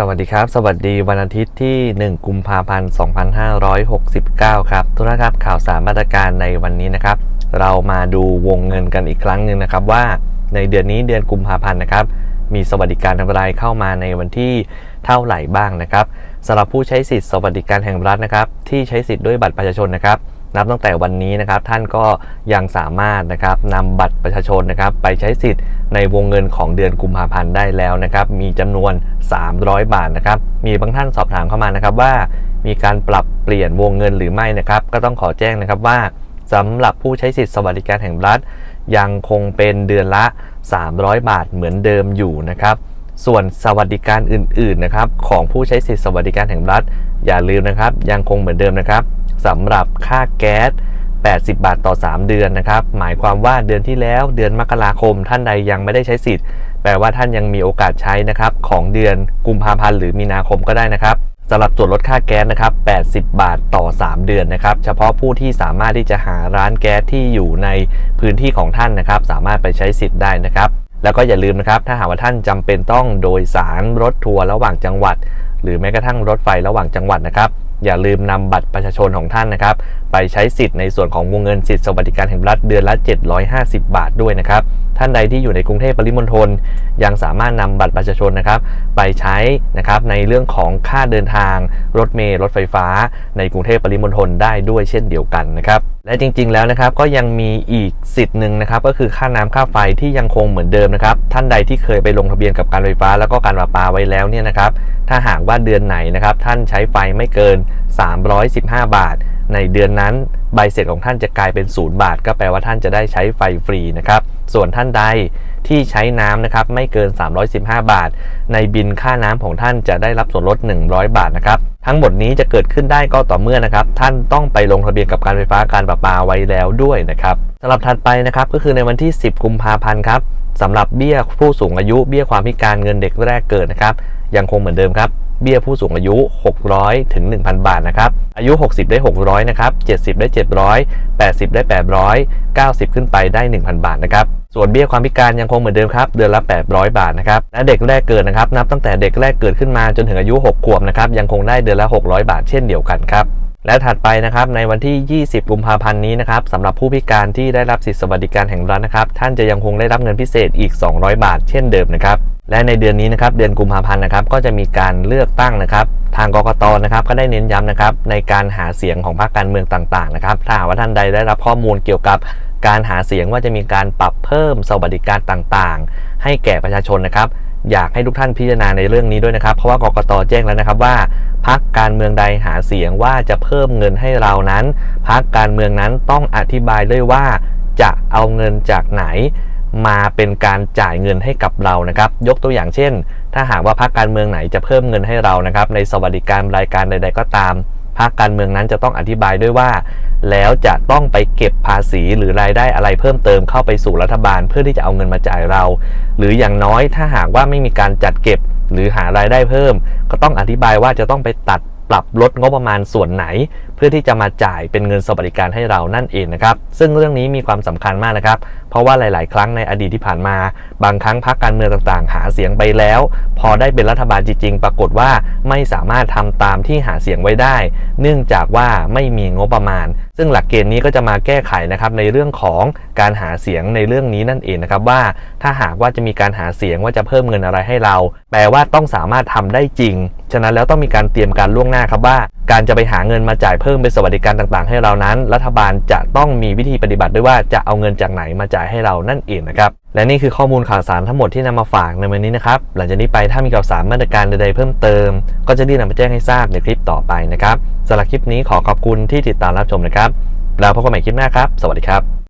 สวัสดีครับ สวัสดีวันอาทิตย์ที่ 1 กุมภาพันธ์ 2569 ครับทุกท่านครับข่าวสารมาตรการในวันนี้นะครับ เรามาดูวงเงินกันอีกครั้งหนึ่งนะครับว่าในเดือนนี้เดือนกุมภาพันธ์นะครับ มีสวัสดิการอะไรายเข้ามาในวันที่เท่าไหร่บ้างนะครับสำหรับผู้ใช้สิทธิสวัสดิการแห่งรัฐนะครับ ที่ใช้สิทธิ์ด้วยบัตรประชาชนนะครับ นับตั้งแต่วันนี้นะครับท่านก็ยังสามารถนะครับนำบัตรประชาชนนะครับไปใช้สิทธิ์ในวงเงินของเดือนกุมภาพันธ์ได้แล้วนะครับมีจำนวน 300 บาทนะครับมีบางท่านสอบถามเข้ามานะครับว่า มีการปรับเปลี่ยนวงเงินหรือไม่นะครับก็ต้องขอแจ้งนะครับว่าสำหรับผู้ใช้สิทธิ์สวัสดิการแห่งรัฐ ยังคงเป็นเดือนละ 300 บาทเหมือนเดิมอยู่นะครับ ส่วนสวัสดิการอื่น ๆ นะครับ ของผู้ใช้สิทธิสวัสดิการแห่งรัฐ อย่าลืมนะครับ ยังคงเหมือนเดิมนะครับสำหรับค่าแก๊ส 80 บาทต่อ 3 เดือนนะครับ หมายความว่าเดือนที่แล้วเดือนมกราคม ท่านใดยังไม่ได้ใช้สิทธิ์ แปลว่าท่านยังมีโอกาสใช้นะครับ ของเดือนกุมภาพันธ์หรือมีนาคมก็ได้นะครับสำหรับส่วนลดค่าแก๊สนะครับ 80 บาทต่อ 3 เดือนนะครับ เฉพาะผู้ที่สามารถที่จะหาร้านแก๊สที่อยู่ในพื้นที่ของท่านนะครับ สามารถไปใช้สิทธิ์ได้นะครับ แล้วก็อย่าลืมนะครับ ถ้าหากว่าท่านจำเป็นต้องโดยสารรถทัวร์ระหว่างจังหวัด หรือแม้กระทั่งรถไฟระหว่างจังหวัดนะครับ อย่าลืมนำบัตรประชาชนของท่านนะครับ ไปใช้สิทธิ์ในส่วนของวงเงินสิทธิสวัสดิการแห่งรัฐเดือนละ 750 บาทด้วยนะครับ ท่านใดที่อยู่ในกรุงเทพปริมณฑลยังสามารถนำบัตรประชาชนนะครับ ไปใช้นะครับในเรื่องของค่าเดินทาง รถเมล์รถไฟฟ้า ในกรุงเทพปริมณฑลได้ด้วยเช่นเดียวกันนะครับและจริง ๆ แล้วนะครับก็ยังมีอีกสิทธิ์หนึ่งนะครับก็คือค่าน้ำค่าไฟที่ยังคงเหมือนเดิมนะครับท่านใดที่เคยไปลงทะเบียนกับการไฟฟ้า แล้วก็การประปาไว้แล้วเนี่ยนะครับถ้าหากว่าเดือนไหนนะครับท่านใช้ไฟไม่เกิน 315 บาท ในเดือนนั้นใบเสร็จของท่านจะกลายเป็น 0 บาท ก็แปลว่าท่านจะได้ใช้ไฟฟรีนะครับ ส่วนท่านใดที่ใช้น้ำนะครับไม่เกิน 315 บาท ในบินค่าน้ำของท่านจะได้รับส่วนลด 100 บาทนะครับทั้งหมดนี้จะเกิดขึ้นได้ก็ต่อเมื่อนะครับ ท่านต้องไปลงทะเบียนกับการไฟฟ้าการประปาไว้แล้วด้วยนะครับสำหรับถัดไปนะครับก็คือในวันที่ 10 กุมภาพันธ์ครับสำหรับเบี้ยผู้สูงอายุเบี้ยความพิการเงินเด็กแรกเกิดนะครับยังคงเหมือนเดิมครับ เบี้ยผู้สูงอายุ 600 ถึง 1,000 บาทนะครับ อายุ 60 ได้ 600 นะครับ 70 ได้ 700 80 ได้ 800 90 ขึ้นไปได้ 1,000 บาทนะครับ ส่วนเบี้ยความพิการยังคงเหมือนเดิมครับ เดือนละ 800 บาทนะครับ และเด็กแรกเกิดนะครับ นับตั้งแต่เด็กแรกเกิดขึ้นมาจนถึงอายุ 6 ขวบนะครับ ยังคงได้เดือนละ 600 บาทเช่นเดียวกันครับและถัดไปนะครับในวันที่ 20 กุมภาพันธ์นี้นะครับสำหรับผู้พิการที่ได้รับสิทธิสวัสดิการแห่งรัฐนะครับ ท่านจะยังคงได้รับเงินพิเศษอีก 200 บาทเช่นเดิมนะครับ และในเดือนนี้นะครับเดือนกุมภาพันธ์นะครับก็จะมีการเลือกตั้งนะครับทางกกตนะครับก็ได้เน้นย้ำนะครับในการหาเสียงของพรรคการเมืองต่างๆนะครับถ้าหากว่าท่านใดได้รับข้อมูลเกี่ยวกับการหาเสียงว่าจะมีการปรับเพิ่มสวัสดิการต่างๆ ให้แก่ประชาชนนะครับอยากให้ทุกท่านพิจารณาในเรื่องนี้ด้วยนะครับ เพราะว่ากกตแจ้งแล้วนะครับว่าพรรคการเมืองใดหาเสียงว่าจะเพิ่มเงินให้เรานั้นพรรคการเมืองนั้นต้องอธิบายด้วยว่าจะเอาเงินจากไหน มาเป็นการจ่ายเงินให้กับเรานะครับ ยกตัวอย่างเช่น ถ้าหากว่าพรรคการเมืองไหนจะเพิ่มเงินให้เรานะครับ ในสวัสดิการรายการใด ๆ ก็ตามพรรคการเมืองนั้นจะต้องอธิบายด้วยว่า แล้วจะต้องไปเก็บภาษีหรือรายได้อะไรเพิ่มเติมเข้าไปสู่รัฐบาลเพื่อที่จะเอาเงินมาจ่ายเรา หรืออย่างน้อยถ้าหากว่าไม่มีการจัดเก็บหรือหารายได้เพิ่ม ก็ต้องอธิบายว่าจะต้องไปตัด ปรับลดงบประมาณส่วนไหน เพื่อที่จะมาจ่ายเป็นเงินสวัสดิการให้เรานั่นเองนะครับ ซึ่งเรื่องนี้มีความสำคัญมากนะครับ เพราะว่าหลาย ๆ ครั้งในอดีตที่ผ่านมา บางครั้งพรรคการเมืองต่าง ๆ หาเสียงไปแล้ว พอได้เป็นรัฐบาลจริง ๆ ปรากฏว่าไม่สามารถทำตามที่หาเสียงไว้ได้ เนื่องจากว่าไม่มีงบประมาณ ซึ่งหลักเกณฑ์นี้ก็จะมาแก้ไขนะครับในเรื่องของการหาเสียงในเรื่องนี้นั่นเองนะครับว่า ถ้าหากว่าจะมีการหาเสียงว่าจะเพิ่มเงินอะไรให้เรา แปลว่าต้องสามารถทำได้จริง ฉะนั้นแล้วต้องมีการเตรียมการล่วงหน้าครับว่า การจะไปหาเงินมาจ่ายเพิ่มเป็นสวัสดิการต่างๆ ให้เรานั้น รัฐบาลจะต้องมีวิธีปฏิบัติด้วยว่าจะเอาเงินจากไหนมาจ่ายให้เรานั่นเองนะครับและนี่คือข้อมูลข่าวสารทั้งหมดที่นำมาฝากในวันนี้นะครับหลังจากนี้ไปถ้ามีข่าวสารมาตรการใดๆเพิ่มเติม ก็จะรีบนำมาแจ้งให้ทราบในคลิปต่อไปนะครับสำหรับคลิปนี้ขอขอบคุณที่ติดตามรับชมนะครับแล้วพบกันใหม่คลิปหน้าครับ สวัสดีครับ